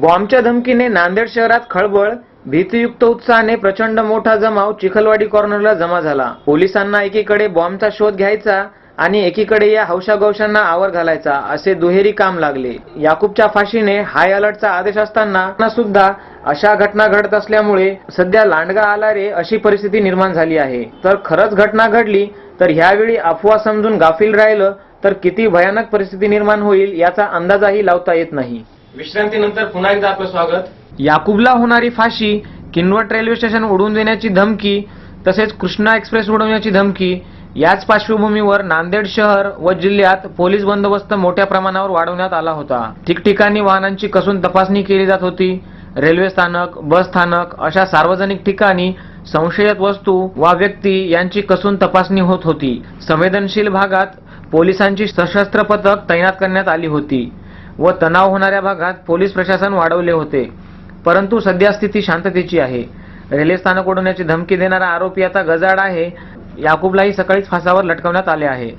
बॉम्बच्या धमकीने नांदेड शहरात खळबळ भीतीयुक्त उत्साहाने प्रचंड मोठा जमाव चिखलवाडी कॉर्नरला जमा झाला. पोलिसांना एकीकडे बॉम्बचा शोध घ्यायचा आणि एकीकडे या हौशागौशांना आवर घालायचा असे दुहेरी काम लागले. याकूबच्या फाशीने हाय अलर्टचा आदेश असताना सुद्धा अशा घटना घडत असल्यामुळे सध्या लांडगा आला रे अशी परिस्थिती निर्माण झाली आहे. तर खरंच घटना घडली तर ह्यावेळी अफवा समजून गाफील राहिलं तर किती भयानक परिस्थिती निर्माण होईल याचा अंदाजही लावता येत नाही. विश्रांतीनंतर पुन्हा एकदा आपलं स्वागत. याकुबला होणारी फाशी किनवट रेल्वे स्टेशन उडवून देण्याची धमकी तसेच कृष्णा एक्सप्रेस उडवण्याची धमकी याच पार्श्वभूमीवर नांदेड शहर व जिल्ह्यात पोलीस बंदोबस्त मोठ्या प्रमाणावर वाढवण्यात आला होता. ठिकठिकाणी वाहनांची कसून तपासणी केली जात होती. रेल्वे स्थानक बस स्थानक अशा सार्वजनिक ठिकाणी संशयित वस्तू वा व्यक्ती यांची कसून तपासणी होत होती. संवेदनशील भागात पोलिसांची सशस्त्र पथक तैनात करण्यात आली होती. व तणाव होणाऱ्या भागात पोलीस प्रशासन वाढवले होते. परंतु सध्या स्थिती शांततेची आहे. रेल्वे स्थानक उडवण्याची धमकी देणारा आरोपी आता गजाड आहे. याकूबलाही सकाळीच फासावर लटकवण्यात आले आहे.